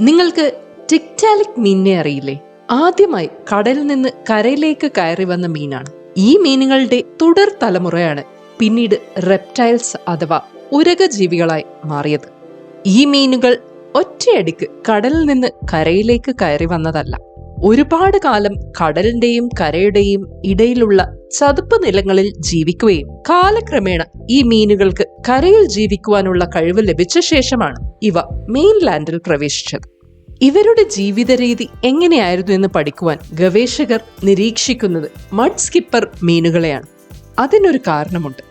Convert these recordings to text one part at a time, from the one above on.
നിങ്ങൾക്ക് ടിക്ടാലിക് മീനിനെ അറിയില്ലേ? ആദ്യമായി കടലിൽ നിന്ന് കരയിലേക്ക് കയറി വന്ന മീനാണ്. ഈ മീനുകളുടെ തുടർ തലമുറയാണ് പിന്നീട് റെപ്റ്റൈൽസ് അഥവാ ഉരകജീവികളായി മാറിയത്. ഈ മീനുകൾ ഒറ്റയടിക്ക് കടലിൽ നിന്ന് കരയിലേക്ക് കയറി വന്നതല്ല. ഒരുപാട് കാലം കടലിന്റെയും കരയുടെയും ഇടയിലുള്ള ചതുപ്പ് നിലങ്ങളിൽ ജീവിക്കുകയും കാലക്രമേണ ഈ മീനുകൾക്ക് കരയിൽ ജീവിക്കുവാനുള്ള കഴിവ് ലഭിച്ച ശേഷമാണ് ഇവ മെയിൻലാൻഡിൽ പ്രവേശിച്ചത്. ഇവരുടെ ജീവിത രീതി എങ്ങനെയായിരുന്നു എന്ന് പഠിക്കുവാൻ ഗവേഷകർ നിരീക്ഷിക്കുന്നത് മഡ് സ്കിപ്പർ മീനുകളെയാണ്. അതിനൊരു കാരണമുണ്ട്.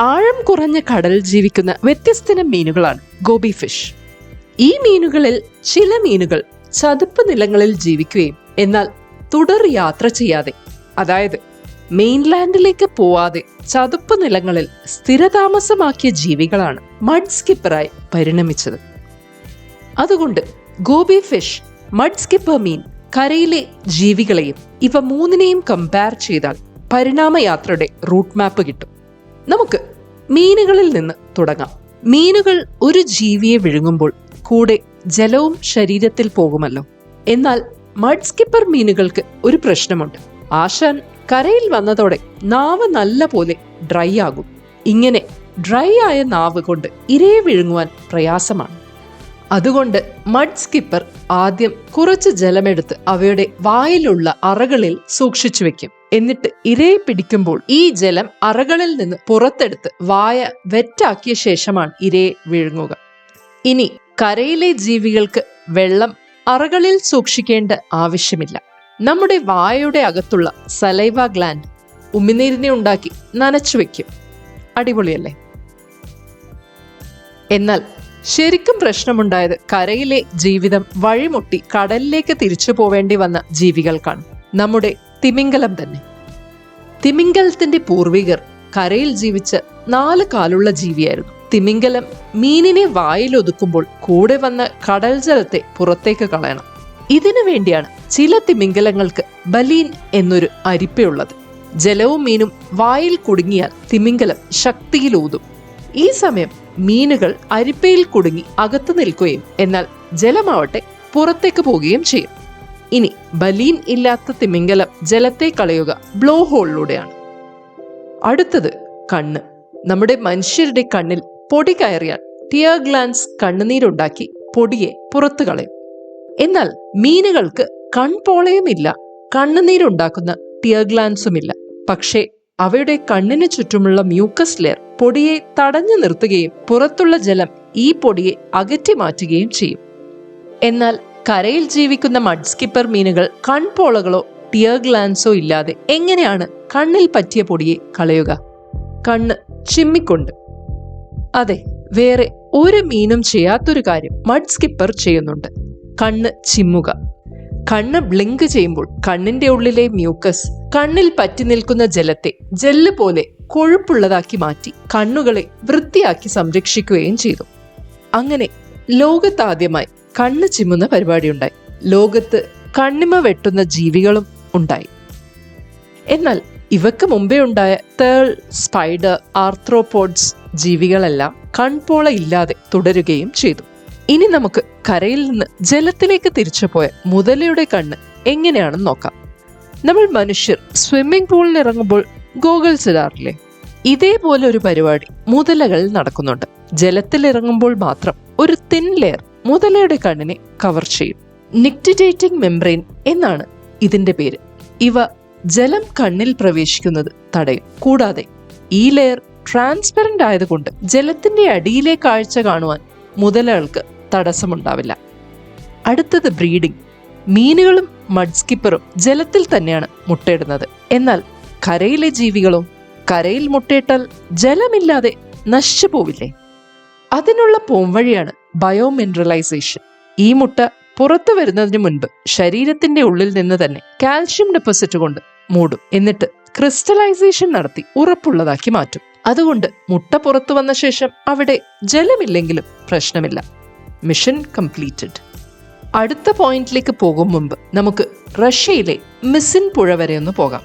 ആഴം കുറഞ്ഞ കടലിൽ ജീവിക്കുന്ന വ്യത്യസ്തനം മീനുകളാണ് ഗോബി ഫിഷ്. ഈ മീനുകളിൽ ചില മീനുകൾ ചതുപ്പ് നിലങ്ങളിൽ ജീവിക്കുകയും എന്നാൽ തുടർ യാത്ര ചെയ്യാതെ അതായത് മെയിൻലാൻഡിലേക്ക് പോവാതെ ചതുപ്പ് നിലങ്ങളിൽ സ്ഥിരതാമസമാക്കിയ ജീവികളാണ് മഡ് സ്കിപ്പറായി പരിണമിച്ചത്. അതുകൊണ്ട് ഗോബി ഫിഷ് മഡ് സ്കിപ്പർ മീൻ കരയിലെ ജീവികളെയും ഇവ മൂന്നിനെയും കമ്പയർ ചെയ്താൽ പരിണാമയാത്രയുടെ റൂട്ട് മാപ്പ് കിട്ടും. നമുക്ക് മീനുകളിൽ നിന്ന് തുടങ്ങാം. മീനുകൾ ഒരു ജീവിയെ വിഴുങ്ങുമ്പോൾ കൂടെ ജലവും ശരീരത്തിൽ പോകുമല്ലോ. എന്നാൽ മഡ് സ്കിപ്പർ മീനുകൾക്ക് ഒരു പ്രശ്നമുണ്ട്. ആശാൻ കരയിൽ വന്നതോടെ നാവ് നല്ല പോലെ ഡ്രൈ ആകും. ഇങ്ങനെ ഡ്രൈ ആയ നാവ് കൊണ്ട് ഇരയെ വിഴുങ്ങുവാൻ പ്രയാസമാണ്. അതുകൊണ്ട് മഡ് സ്കിപ്പർ ആദ്യം കുറച്ച് ജലമെടുത്ത് അവയുടെ വായിലുള്ള അറകളിൽ സൂക്ഷിച്ചു വെക്കും. എന്നിട്ട് ഇരയെ പിടിക്കുമ്പോൾ ഈ ജലം അറകളിൽ നിന്ന് പുറത്തെടുത്ത് വായ വെറ്റാക്കിയ ശേഷമാണ് ഇരയെ വിഴുങ്ങുക. ഇനി കരയിലെ ജീവികൾക്ക് വെള്ളം അറകളിൽ സൂക്ഷിക്കേണ്ട ആവശ്യമില്ല. നമ്മുടെ വായയുടെ അകത്തുള്ള സലൈവ ഗ്ലാൻഡ് ഉമിനീരിനെ ഉണ്ടാക്കി നനച്ചു വെക്കും അടിപൊളിയല്ലേ? എന്നാൽ ശരിക്കും പ്രശ്നമുണ്ടായത് കരയിലെ ജീവിതം വഴിമുട്ടി കടലിലേക്ക് തിരിച്ചു പോവേണ്ടി വന്ന ജീവികൾക്കാണ്. നമ്മുടെ തിമിംഗലം തന്നെ. തിമിംഗലത്തിന്റെ പൂർവികർ കരയിൽ ജീവിച്ച നാല് കാലുള്ള ജീവിയായിരുന്നു. തിമിംഗലം മീനിനെ വായിലൊതുക്കുമ്പോൾ കൂടെ വന്ന കടൽ ജലത്തെ പുറത്തേക്ക് കളയണം. ഇതിനു വേണ്ടിയാണ് ചില തിമിംഗലങ്ങൾക്ക് ബലീൻ എന്നൊരു അരിപ്പയുള്ളത്. ജലവും മീനും വായിൽ കുടുങ്ങിയാൽ തിമിംഗലം ശക്തിയിലൂതും ഈ സമയം മീനുകൾ അരിപ്പയിൽ കുടുങ്ങി അകത്തു നിൽക്കുകയും എന്നാൽ ജലമാവട്ടെ പുറത്തേക്ക് പോവുകയും ചെയ്യും. ഇനി ബലീൻ ഇല്ലാത്ത തിമിംഗലം ജലത്തെ കളയുക ബ്ലോ ഹോളിലൂടെയാണ്. അടുത്തത് കണ്ണ്. നമ്മുടെ മനുഷ്യരുടെ കണ്ണിൽ പൊടി കയറിയാൽ ടിയർ ഗ്ലാൻസ് കണ്ണുനീരുണ്ടാക്കി പൊടിയെ പുറത്തു കളയും. എന്നാൽ മീനുകൾക്ക് കൺപോളയുമില്ല കണ്ണുനീരുണ്ടാക്കുന്ന ടിയർ ഗ്ലാൻസുമില്ല പക്ഷേ അവയുടെ കണ്ണിന് ചുറ്റുമുള്ള മ്യൂക്കസ് ലെയർ പൊടിയെ തടഞ്ഞു നിർത്തുകയും പുറത്തുള്ള ജലം ഈ പൊടിയെ അകറ്റി മാറ്റുകയും ചെയ്യും. എന്നാൽ കരയിൽ ജീവിക്കുന്ന മഡ്സ്കിപ്പർ മീനുകൾ കൺപോളകളോ ടിയർ ഗ്ലാൻസോ ഇല്ലാതെ എങ്ങനെയാണ് കണ്ണിൽ പറ്റിയ പൊടിയെ കളയുക? കണ്ണ് ചിമ്മിക്കൊണ്ട് അതെ വേറെ ഒരു മീനും ചെയ്യാത്തൊരു കാര്യം മഡ് സ്കിപ്പർ ചെയ്യുന്നുണ്ട്. കണ്ണ് ചിമ്മുക. കണ്ണ് ബ്ലിങ്ക് ചെയ്യുമ്പോൾ കണ്ണിന്റെ ഉള്ളിലെ മ്യൂക്കസ് കണ്ണിൽ പറ്റി നിൽക്കുന്ന ജലത്തെ ജെല്ല് പോലെ കൊഴുപ്പുള്ളതാക്കി മാറ്റി കണ്ണുകളെ വൃത്തിയാക്കി സംരക്ഷിക്കുകയും ചെയ്തു. അങ്ങനെ ലോകത്താദ്യമായി കണ്ണ് ചിമ്മുന്ന പരിപാടി ഉണ്ടായി. ലോകത്ത് കണ്ണിമ വെട്ടുന്ന ജീവികളും ഉണ്ടായി. എന്നാൽ ഇവക്ക് മുമ്പേ ഉണ്ടായ തേൾ സ്പൈഡർ ആർത്രോപോഡ്സ് ജീവികളെല്ലാം കൺപോള ഇല്ലാതെ തുടരുകയും ചെയ്തു. ഇനി നമുക്ക് കരയിൽ നിന്ന് ജലത്തിലേക്ക് തിരിച്ചു പോയ മുതലയുടെ കണ്ണ് എങ്ങനെയാണെന്ന് നോക്കാം. നമ്മൾ മനുഷ്യർ സ്വിമ്മിംഗ് പൂളിൽ ഇറങ്ങുമ്പോൾ ഗോഗിൾസ് ഇടാറില്ലേ ഇതേപോലെ ഒരു പരിപാടി മുതലകളിൽ നടക്കുന്നുണ്ട്. ജലത്തിൽ ഇറങ്ങുമ്പോൾ മാത്രം ഒരു തിൻ ലെയർ മുതലയുടെ കണ്ണിനെ കവർ ചെയ്യും. നിക്റ്റിറ്റേറ്റിംഗ് മെംബ്രെയിൻ എന്നാണ് ഇതിന്റെ പേര്. ഇവ ജലം കണ്ണിൽ പ്രവേശിക്കുന്നത് തടയും. കൂടാതെ ഈ ലെയർ ട്രാൻസ്പെറന്റ് ആയതുകൊണ്ട് ജലത്തിന്റെ അടിയിലെ കാഴ്ച കാണുവാൻ മുതലകൾക്ക് തടസ്സമുണ്ടാവില്ല. അടുത്തത് ബ്രീഡിംഗ് മീനുകളും മഡ്സ്കിപ്പറും ജലത്തിൽ തന്നെയാണ് മുട്ടയിടുന്നത്. എന്നാൽ കരയിലെ ജീവികളോ കരയിൽ മുട്ടയിട്ടാൽ ജലമില്ലാതെ നശിച്ചു പോവില്ലേ അതിനുള്ള പോംവഴിയാണ് ബയോമിനറലൈസേഷൻ ഈ മുട്ട പുറത്തു വരുന്നതിന് മുൻപ് ശരീരത്തിന്റെ ഉള്ളിൽ നിന്ന് തന്നെ കാൽഷ്യം ഡെപ്പോസിറ്റ് കൊണ്ട് മൂടും. എന്നിട്ട് ക്രിസ്റ്റലൈസേഷൻ നടത്തി ഉറപ്പുള്ളതാക്കി മാറ്റും. അതുകൊണ്ട് മുട്ട പുറത്തു വന്ന ശേഷം അവിടെ ജലമില്ലെങ്കിലും പ്രശ്നമില്ല. മിഷൻ കംപ്ലീറ്റഡ് അടുത്ത പോയിന്റിലേക്ക് പോകും മുമ്പ് നമുക്ക് റഷ്യയിലെ മിസിൻ പുഴ വരെ ഒന്ന് പോകാം.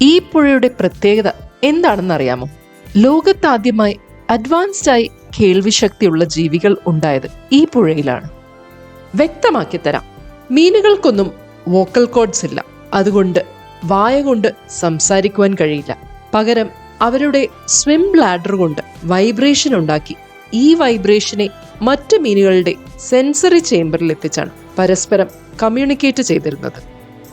ഈ പുഴയുടെ പ്രത്യേകത എന്താണെന്ന് അറിയാമോ? ലോകത്താദ്യമായി അഡ്വാൻസ്ഡായി കേൾവിശക്തിയുള്ള ജീവികൾ ഉണ്ടായത് ഈ പുഴയിലാണ്. വ്യക്തമാക്കി തരാം. മീനുകൾക്കൊന്നും വോക്കൽ കോഡ്സ് ഇല്ല. അതുകൊണ്ട് വായ കൊണ്ട് സംസാരിക്കുവാൻ കഴിയില്ല. പകരം അവരുടെ സ്വിം ബ്ലാഡർ കൊണ്ട് വൈബ്രേഷൻ ഉണ്ടാക്കി. ഈ വൈബ്രേഷനെ മറ്റ് മീനുകളുടെ സെൻസറി ചേംബറിൽ എത്തിച്ചാണ് പരസ്പരം കമ്മ്യൂണിക്കേറ്റ് ചെയ്തിരുന്നത്.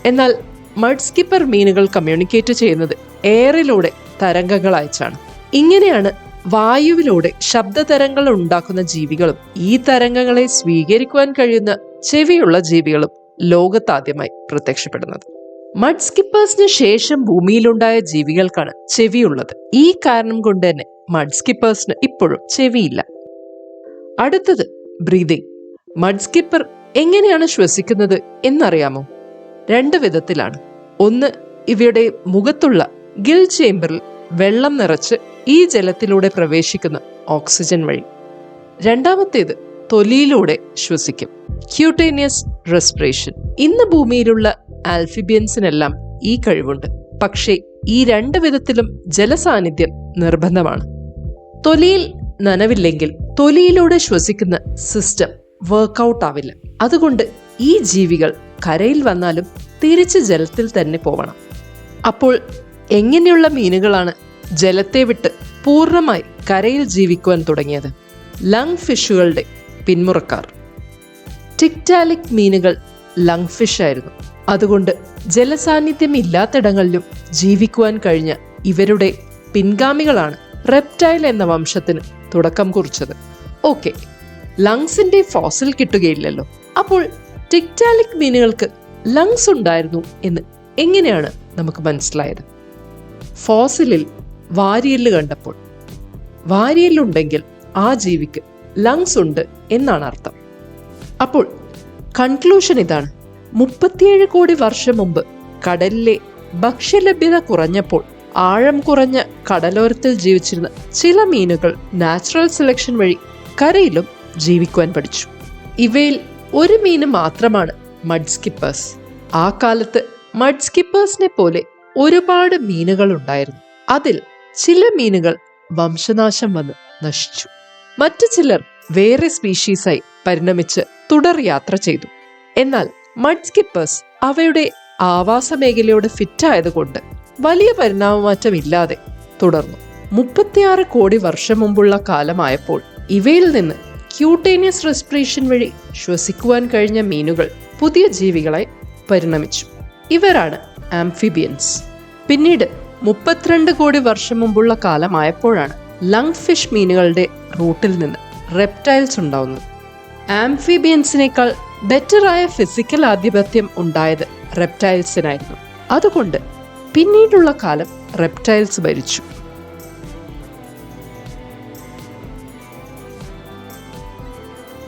എന്നാൽ മഡ് സ്കിപ്പർ മീനുകൾ കമ്മ്യൂണിക്കേറ്റ് ചെയ്യുന്നത് എയറിലൂടെ തരംഗങ്ങൾ അയച്ചാണ്. ഇങ്ങനെയാണ് വായുവിലൂടെ ശബ്ദതരംഗങ്ങൾ ഉണ്ടാക്കുന്ന ജീവികളും ഈ തരംഗങ്ങളെ സ്വീകരിക്കുവാൻ കഴിയുന്ന ചെവിയുള്ള ജീവികളും ലോകത്താദ്യമായി പ്രത്യക്ഷപ്പെടുന്നത്. മഡ് സ്കിപ്പേഴ്സിന് ശേഷം ഭൂമിയിലുണ്ടായ ജീവികൾക്കാണ് ചെവിയുള്ളത്. ഈ കാരണം കൊണ്ട് തന്നെ മഡ് സ്കിപ്പേഴ്സിന് ഇപ്പോഴും ചെവിയില്ല. അടുത്തത് ബ്രീതിങ് മഡ് സ്കിപ്പർ എങ്ങനെയാണ് ശ്വസിക്കുന്നത് എന്നറിയാമോ? രണ്ട് വിധത്തിലാണ്. ഒന്ന് ഇവയുടെ മുഖത്തുള്ള ഗിൽ ചേംബറിൽ വെള്ളം നിറച്ച് ഈ ജലത്തിലൂടെ പ്രവേശിക്കുന്ന ഓക്സിജൻ വഴി. രണ്ടാമത്തേത് തൊലിയിലൂടെ ശ്വസിക്കും. ക്യൂട്ടേനിയസ് റെസ്പിറേഷൻ ഇന്ന് ഭൂമിയിലുള്ള ആൽഫിബിയൻസിനെല്ലാം ഈ കഴിവുണ്ട്. പക്ഷേ ഈ രണ്ട് വിധത്തിലും ജലസാന്നിധ്യം നിർബന്ധമാണ്. തൊലിയിൽ നനവില്ലെങ്കിൽ തൊലിയിലൂടെ ശ്വസിക്കുന്ന സിസ്റ്റം വർക്കൗട്ട് ആവില്ല. അതുകൊണ്ട് ഈ ജീവികൾ കരയിൽ വന്നാലും തിരിച്ച് ജലത്തിൽ തന്നെ പോവണം. അപ്പോൾ എങ്ങനെയുള്ള മീനുകളാണ് ജലത്തെ വിട്ട് പൂർണമായി കരയിൽ ജീവിക്കുവാൻ തുടങ്ങിയത്? ലങ് ഫിഷുകളുടെ പിന്മുറക്കാർ. ടിക്റ്റാലിക് മീനുകൾ ലങ് ഫിഷ് ആയിരുന്നു. അതുകൊണ്ട് ജലസാന്നിധ്യം ഇല്ലാത്തിടങ്ങളിലും ജീവിക്കുവാൻ കഴിഞ്ഞ ഇവരുടെ പിൻഗാമികളാണ് റെപ്റ്റൈൽ എന്ന വംശത്തിന് തുടക്കം കുറിച്ചത്. ഓക്കെ ലങ്സിന്റെ ഫോസിൽ കിട്ടുകയില്ലല്ലോ. അപ്പോൾ ടിക്റ്റാലിക് മീനുകൾക്ക് ലങ്സ് ഉണ്ടായിരുന്നു എന്ന് എങ്ങനെയാണ് നമുക്ക് മനസ്സിലായത്? ഫോസിലിൽ വാരിയൽ കണ്ടപ്പോൾ. വാരിയല്ലുണ്ടെങ്കിൽ ആ ജീവിക്ക് ലങ്സ് ഉണ്ട് എന്നാണ് അർത്ഥം. അപ്പോൾ കൺക്ലൂഷൻ ഇതാണ്. മുപ്പത്തിയേഴ് കോടി വർഷം മുമ്പ് കടലിലെ ഭക്ഷ്യലഭ്യത കുറഞ്ഞപ്പോൾ ആഴം കുറഞ്ഞ കടലോരത്തിൽ ജീവിച്ചിരുന്ന ചില മീനുകൾ നാച്ചുറൽ സെലക്ഷൻ വഴി കരയിലും ജീവിക്കുവാൻ പഠിച്ചു. ഇവയിൽ ഒരു മീന് മാത്രമാണ് മഡ് സ്കിപ്പേഴ്സ് ആ കാലത്ത് മഡ് സ്കിപ്പേഴ്സിനെ പോലെ ഒരുപാട് മീനുകൾ ഉണ്ടായിരുന്നു. അതിൽ ചില മീനുകൾ വംശനാശം വന്ന് നശിച്ചു. മറ്റു ചിലർ വേറെ സ്പീഷീസായി പരിണമിച്ച് തുടർ യാത്ര ചെയ്തു. എന്നാൽ മഡ് സ്കിപ്പേഴ്സ് അവയുടെ ആവാസ മേഖലയോട് ഫിറ്റായതുകൊണ്ട് വലിയ പരിണാമമാറ്റമില്ലാതെ തുടർന്നു. മുപ്പത്തിയാറ് കോടി വർഷം മുമ്പുള്ള കാലമായപ്പോൾ ഇവയിൽ നിന്ന് ക്യൂട്ടേനിയസ് റെസ്പിറേഷൻ വഴി ശ്വസിക്കുവാൻ കഴിഞ്ഞ മീനുകൾ പുതിയ ജീവികളായി പരിണമിച്ചു. ഇവരാണ് ആംഫിബിയൻസ്. പിന്നീട് മുപ്പത്തിരണ്ട് കോടി വർഷം മുമ്പുള്ള കാലമായപ്പോഴാണ് ലങ് ഫിഷ് മീനുകളുടെ റൂട്ടിൽ നിന്ന് റെപ്റ്റൈൽസ് ഉണ്ടാവുന്നത്. ആംഫിബിയൻസിനേക്കാൾ ബെറ്ററായ ഫിസിക്കൽ ആധിപത്യം ഉണ്ടായത് റെപ്റ്റൈൽസിനായിരുന്നു അതുകൊണ്ട് പിന്നീടുള്ള കാലം റെപ്റ്റൈൽസ് ഭരിച്ചു.